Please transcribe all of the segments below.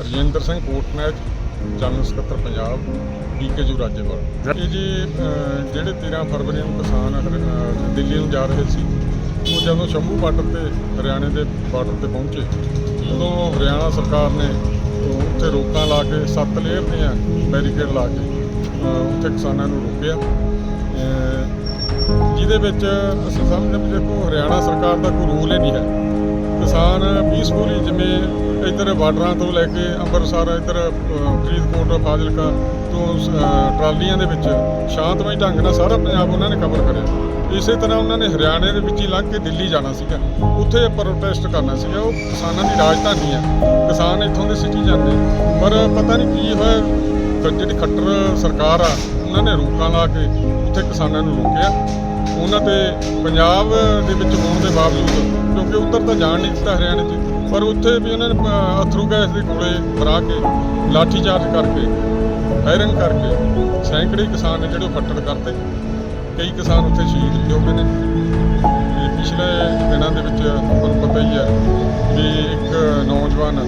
Rajinder Singh ਕੋਟਨੈਚ general ਸਕੱਤਰ Punjab BKU Rajewal. ਇਹ ਜੀ ਜਿਹੜੇ 13 ਫਰਵਰੀ ਨੂੰ ਕਿਸਾਨ ਹਰ- ਦਿੱਲੀ ਨੂੰ ਜਾ ਰਹੇ ਸੀ, ਉਹ ਜਦੋਂ ਸ਼ੰਭੂ ਬਾਰਡਰ ਤੇ, ਹਰਿਆਣੇ ਦੇ ਬਾਰਡਰ ਤੇ ਪਹੁੰਚੇ ਉਦੋਂ ਹਰਿਆਣਾ ਸਰਕਾਰ ਨੇ ਉੱਥੇ ਰੋਕਾਂ ਲਾ ਕੇ, ਸੱਤ ਲੇਅਰ ਦੀਆਂ ਬੈਰੀਕੇਡ ਲਾ ਕੇ ਉੱਥੇ ਕਿਸਾਨਾਂ ਨੂੰ ਰੋਕਿਆ। ਜਿਹਦੇ ਵਿੱਚ ਅਸੀਂ ਸਮਝਦੇ ਵੀ ਦੇਖੋ, ਹਰਿਆਣਾ ਸਰਕਾਰ ਦਾ ਕੋਈ ਰੋਲ ਹੀ ਨਹੀਂ ਹੈ। ਕਿਸਾਨ ਪੀਸਫੁਲੀ ਜਿਵੇਂ ਇੱਧਰ ਬਾਰਡਰਾਂ ਤੋਂ ਲੈ ਕੇ ਅੰਮ੍ਰਿਤਸਰ, ਇੱਧਰ ਫਰੀਦਕੋਟ, ਫਾਜ਼ਿਲਕਾ ਤੋਂ ਟਰਾਲੀਆਂ ਦੇ ਵਿੱਚ ਸ਼ਾਂਤਮਈ ਢੰਗ ਨਾਲ ਸਾਰਾ ਪੰਜਾਬ ਉਹਨਾਂ ਨੇ ਕਵਰ ਕਰਿਆ। ਇਸੇ ਤਰ੍ਹਾਂ ਉਹਨਾਂ ਨੇ ਹਰਿਆਣੇ ਦੇ ਵਿੱਚ ਹੀ ਲੰਘ ਕੇ ਦਿੱਲੀ ਜਾਣਾ ਸੀਗਾ। ਉੱਥੇ ਪ੍ਰੋਟੈਸਟ ਕਰਨਾ ਸੀਗਾ। ਉਹ ਕਿਸਾਨਾਂ ਦੀ ਰਾਜਧਾਨੀ ਆ। ਕਿਸਾਨ ਇੱਥੋਂ ਦੇ ਸਿਟੀਜ਼ਨ ਜਾਂਦੇ ਪਰ ਪਤਾ ਨਹੀਂ ਕੀ ਹੋਇਆ ਜਿਹੜੀ ਖੱਟਰ ਸਰਕਾਰ ਆ, ਉਹਨਾਂ ਨੇ ਰੋਕਾਂ ਲਾ ਕੇ ਉੱਥੇ ਕਿਸਾਨਾਂ ਨੂੰ ਰੋਕਿਆ। ਉਹਨਾਂ ਤੇ ਪੰਜਾਬ ਦੇ ਵਿੱਚ ਹੋਣ ਦੇ ਬਾਵਜੂਦ, ਕਿਉਂਕਿ ਉੱਧਰ ਤਾਂ ਜਾਣ ਨਹੀਂ ਦਿੱਤਾ ਹਰਿਆਣੇ 'ਚ ਪਰ ਉੱਥੇ ਵੀ ਉਹਨਾਂ ਨੇ ਅਥਰੂ ਗੈਸ ਦੇ ਗੋਲੇ ਭਰਾ ਕੇ ਲਾਠੀ ਚਾਰਜ ਕਰਕੇ, ਫਾਇਰਿੰਗ ਕਰਕੇ ਸੈਂਕੜੇ ਕਿਸਾਨ ਨੇ ਜਿਹੜੇ ਉਹ ਫੱਟੜ ਕਰਤੇ। ਕਈ ਕਿਸਾਨ ਉੱਥੇ ਸ਼ਹੀਦ ਵੀ ਹੋ ਗਏ ਨੇ। ਪਿਛਲੇ ਦਿਨਾਂ ਦੇ ਵਿੱਚ ਤੁਹਾਨੂੰ ਪਤਾ ਹੀ ਹੈ ਵੀ ਇੱਕ ਨੌਜਵਾਨ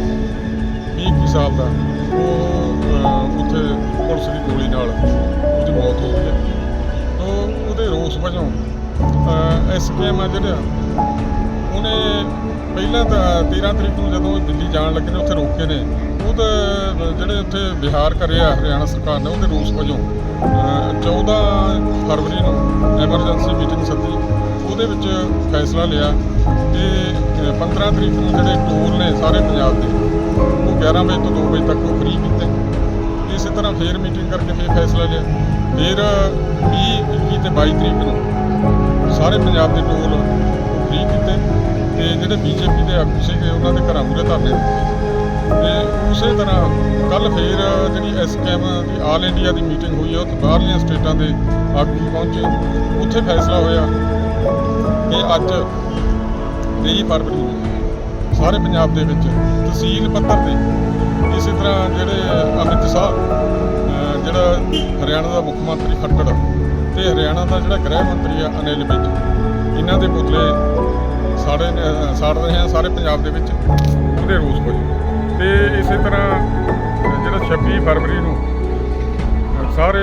20 21 ਸਾਲ ਦਾ, ਉਹ ਉੱਥੇ ਪੁਲਿਸ ਦੀ ਗੋਲੀ ਨਾਲ ਉਹਦੀ ਮੌਤ ਹੋ ਗਈ ਹੈ। ਤੋ ਉਹਦੇ ਰੋਸ ਵਜੋਂ ਐਸਕੇਐਮ ਆ ਜਿਹੜਾ ਉਹਨੇ ਪਹਿਲਾਂ ਤਾਂ 13 ਤਰੀਕ ਨੂੰ ਜਦੋਂ ਉਹ ਦਿੱਲੀ ਜਾਣ ਲੱਗੇ ਨੇ ਉੱਥੇ ਰੋਕੇ ਨੇ ਉਹਦੇ ਜਿਹੜੇ ਉੱਥੇ ਬਿਹਾਰ ਕਰਿਆ ਹਰਿਆਣਾ ਸਰਕਾਰ ਨੇ ਉਹਦੇ ਰੋਸ ਵਜੋਂ ਅਹ, 14 ਫਰਵਰੀ ਨੂੰ ਐਮਰਜੈਂਸੀ ਮੀਟਿੰਗ ਸੱਦੀ ਉਹਦੇ ਵਿੱਚ ਫੈਸਲਾ ਲਿਆ ਕਿ ਅਹ, 15 ਤਰੀਕ ਨੂੰ ਜਿਹੜੇ ਟੋਲ ਨੇ ਸਾਰੇ ਪੰਜਾਬ ਦੇ ਉਹ 11 ਵਜੇ ਤੋਂ 2 ਵਜੇ ਤੱਕ ਉਹ ਫ੍ਰੀ ਕੀਤੇ। ਇਸੇ ਤਰ੍ਹਾਂ ਫੇਰ ਮੀਟਿੰਗ ਕਰਕੇ ਫੇਰ ਫੈਸਲਾ ਲਿਆ। ਫਿਰ 20 21 ਤੇ 22 ਤਰੀਕ ਨੂੰ ਸਾਰੇ ਪੰਜਾਬ ਦੇ ਟੋਲ ਫ੍ਰੀ ਕੀਤੇ ਤੇ ਜਿਹੜੇ ਬੀਜੇਪੀ ਦੇ ਆਗੂ ਸੀਗੇ, ਉਹਨਾਂ ਦੇ ਘਰਾਂ ਮੂਹਰੇ ਧਰਨੇ ਦਿੱਤੇ। ਤੇ ਉਸੇ ਤਰ੍ਹਾਂ ਕੱਲ ਫੇਰ ਜਿਹੜੀ ਐਸਕੇਐਮ ਦੀ ਆਲ ਇੰਡੀਆ ਦੀ ਮੀਟਿੰਗ ਹੋਈ ਹੈ ਉੱਥੇ ਬਾਹਰਲੀਆਂ ਸਟੇਟਾਂ ਦੇ ਆਗੂ ਪਹੁੰਚੇ। ਉੱਥੇ ਫੈਸਲਾ ਹੋਇਆ ਕਿ ਅੱਜ 23 ਫਰਵਰੀ ਨੂੰ ਸਾਰੇ ਪੰਜਾਬ ਦੇ ਵਿੱਚ ਤਹਿਸੀਲ ਪੱਧਰ ਤੇ ਇਸੇ ਤਰ੍ਹਾਂ ਜਿਹੜੇ ਅਮਿਤ ਸ਼ਾਹ ਹਰਿਆਣਾ ਦਾ ਮੁੱਖ ਮੰਤਰੀ ਖੱਟੜ ਤੇ ਹਰਿਆਣਾ ਦਾ ਜਿਹੜਾ ਗ੍ਰਹਿ ਮੰਤਰੀ ਆ ਅਨਿਲ ਵਿਜ ਇਹਨਾਂ ਦੇ ਪੁਤਲੇ ਸਾੜੇ ਨੇ- ਸਾੜ ਰਹੇ ਆ ਸਾਰੇ ਪੰਜਾਬ ਦੇ ਵਿੱਚ ਉਹਦੇ ਰੋਸ ਵਜੋਂ ਤੇ ਇਸੇ ਤਰ੍ਹਾਂ ਜਿਹੜਾ 26 ਫਰਵਰੀ ਨੂੰ ਸਾਰੇ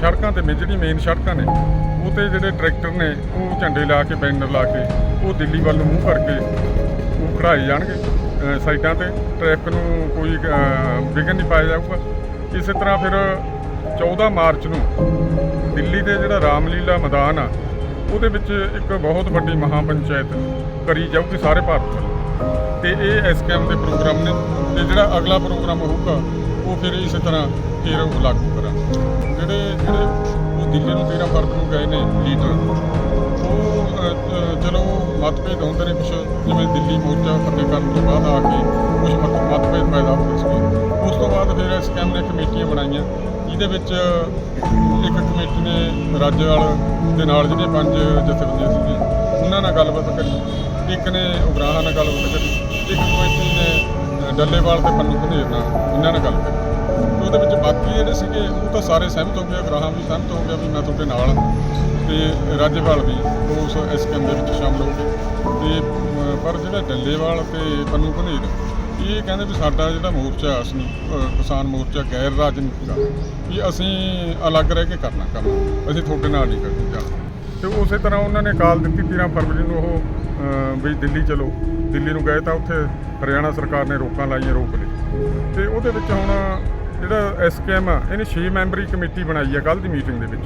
ਸੜਕਾਂ ਤੇ ਮੇ- ਜਿਹੜੀ ਮੇਨ ਸੜਕਾਂ ਨੇ ਉਹ ਤੇ ਜਿਹੜੇ ਟਰੈਕਟਰ ਨੇ ਉਹ ਝੰਡੇ ਲਾ ਕੇ ਬੈਨਰ ਲਾ ਕੇ ਉਹ ਦਿੱਲੀ ਵੱਲ ਨੂੰ ਮੂੰਹ ਕਰਕੇ ਉਹ ਖੜਾਏ ਜਾਣਗੇ। ਅਹ, ਸਾਈਡਾਂ ਤੇ ਟ੍ਰੈਫਿਕ ਨੂੰ ਕੋਈ ਵਿਘਨ ਨਹੀਂ ਪਾਇਆ ਜਾਊਗਾ। ਇਸੇ ਤਰ੍ਹਾਂ ਫਿਰ 14 ਮਾਰਚ ਨੂੰ ਦਿੱਲੀ ਦੇ ਜਿਹੜਾ ਰਾਮਲੀਲਾ ਮੈਦਾਨ ਆ, ਉਹਦੇ ਵਿੱਚ ਇੱਕ ਬਹੁਤ ਵੱਡੀ ਮਹਾ ਪੰਚਾਇਤ ਕਰੀ ਜਾਊਗੀ ਸਾਰੇ ਭਾਰਤ 'ਚ ਤੇ ਇਹ ਐਸਕੇਐਮ ਦੇ ਪ੍ਰੋਗਰਾਮ ਨੇ ਤੇ ਜਿਹੜਾ ਅਗਲਾ ਪ੍ਰੋਗਰਾਮ ਹੋਊਗਾ, ਉਹ ਫਿਰ ਇਸੇ ਤਰ੍ਹਾਂ ਫਿਰ ਲਾਗੂ ਕਰਾਂ ਜਿਹੜੇ ਜਿਹੜੇ ਉਹ ਦਿੱਲੀ ਨੂੰ 13 ਫਰਵਰੀ ਨੂੰ ਗਏ ਨੇ ਲੀਡਰ ਉਹ ਚਲੋ ਮਤਭੇਦ ਹੁੰਦੇ ਨੇ ਕੁਛ, ਜਿਵੇਂ ਦਿੱਲੀ, ਮੋਰਚਾ ਫਤਿਹ ਕਰਨ ਤੋਂ ਬਾਅਦ ਆ ਕੇ ਕੁਝ ਮਤਭੇਦ ਪੈਦਾ ਹੋਏ ਸੀ ਉਸ ਤੋਂ ਬਾਅਦ ਫਿਰ ਐਸਕੇਐਮ ਨੇ ਕਮੇਟੀਆਂ ਬਣਾਈਆਂ। ਜਿਹਦੇ ਵਿੱਚ ਇੱਕ ਕਮੇਟੀ ਨੇ ਰਾਜੇਵਾਲ ਦੇ ਨਾਲ ਜਿਹੜੀਆਂ ਪੰਜ ਜਥੇਬੰਦੀਆਂ ਸੀਗੀਆਂ, ਉਹਨਾਂ ਨਾਲ ਗੱਲਬਾਤ ਕਰੀ। ਇੱਕ ਨੇ ਉਗਰਾਹਾਂ ਨਾਲ ਗੱਲਬਾਤ ਕਰੀ, ਇੱਕ ਕਮੇਟੀ ਨੇ ਡੱਲੇਵਾਲ ਤੇ ਪੰਨੂ ਘਨੇਰ ਨਾਲ ਇਹਨਾਂ ਨਾਲ ਗੱਲ ਕਰੀ। ਤੇ ਉਹਦੇ ਵਿੱਚ ਬਾਕੀ ਜਿਹੜੇ ਸੀਗੇ, ਉਹ ਤਾਂ ਸਾਰੇ ਸਹਿਮਤ ਹੋ ਗਏ, ਉਗਰਾਹਾਂ ਵੀ ਸਹਿਮਤ ਹੋ ਗਿਆ ਵੀ ਮੈਂ ਤੁਹਾਡੇ ਨਾਲ ਹਾਂ। ਤੇ ਰਾਜੇਵਾਲ ਵੀ ਉਸ ਇਸ ਕੰਮ ਦੇ ਵਿੱਚ ਸ਼ਾਮਲ ਹੋ ਗਏ। ਤੇ ਪਰ ਜਿਹੜਾ ਡੱਲੇਵਾਲ ਤੇ ਪੰਨੂ ਘਨੇਰ ਇਹ ਕਹਿੰਦੇ ਵੀ ਸਾਡਾ ਜਿਹੜਾ ਮੋਰਚਾ ਅਸੀਂ ਕਿਸਾਨ ਮੋਰਚਾ ਗੈਰ ਰਾਜਨੀਤਿਕ ਆ, ਵੀ ਅਸੀਂ ਅਲੱਗ ਰਹਿ ਕੇ ਕਰਨਾ ਕੰਮ ਅਸੀਂ ਤੁਹਾਡੇ ਨਾਲ ਨਹੀਂ ਕਰਨੀ ਜਾਣਾ। ਤੇ ਉਸੇ ਤਰ੍ਹਾਂ ਉਹਨਾਂ ਨੇ ਕਾਲ ਦਿੱਤੀ 13 ਫਰਵਰੀ ਨੂੰ, ਉਹ ਵੀ ਦਿੱਲੀ ਚਲੋ। ਦਿੱਲੀ ਨੂੰ ਗਏ ਤਾਂ ਉੱਥੇ ਹਰਿਆਣਾ ਸਰਕਾਰ ਨੇ ਰੋਕਾਂ ਲਾਈਆਂ, ਰੋਕ ਲਈ। ਤੇ ਉਹਦੇ ਵਿੱਚ ਹੁਣ ਜਿਹੜਾ ਐਸਕੇਐਮ ਆ, ਇਹਨੇ 6 ਮੈਂਬਰੀ ਕਮੇਟੀ ਬਣਾਈ ਆ ਕੱਲ ਦੀ ਮੀਟਿੰਗ ਦੇ ਵਿੱਚ।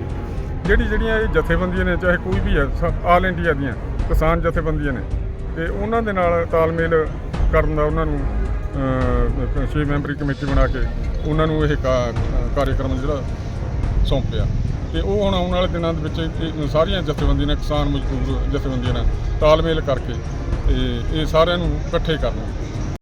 ਜਿਹੜੀ ਜਿਹੜੀਆਂ ਇਹ ਜਥੇਬੰਦੀਆਂ ਨੇ, ਚਾਹੇ ਕੋਈ ਵੀ ਹੈ ਆਲ ਇੰਡੀਆ ਦੀਆਂ, ਕਿਸਾਨ ਜਥੇਬੰਦੀਆਂ ਨੇ। ਤੇ ਉਹਨਾਂ ਦੇ ਨਾਲ ਤਾਲਮੇਲ ਕਰਨ ਦਾ ਉਹਨਾਂ ਨੂੰ ਛੇ ਮੈਂਬਰੀ ਕਮੇਟੀ ਬਣਾ ਕੇ ਉਹਨਾਂ ਨੂੰ ਇਹ ਕਾ- ਕਾਰਜਕ੍ਰਮ ਜਿਹੜਾ ਸੌਂਪਿਆ। ਤੇ ਉਹ ਹੁਣ ਆਉਣ ਵਾਲੇ ਦਿਨਾਂ ਦੇ ਵਿੱਚ ਇਹ ਸਾਰੀਆਂ ਜਥੇਬੰਦੀਆਂ ਨੇ, ਕਿਸਾਨ ਮਜ਼ਦੂਰ ਜਥੇਬੰਦੀਆਂ ਨਾਲ ਤਾਲਮੇਲ ਕਰਕੇ ਤੇ ਇਹ ਸਾਰਿਆਂ ਨੂੰ ਇਕੱਠੇ ਕਰਨਾ।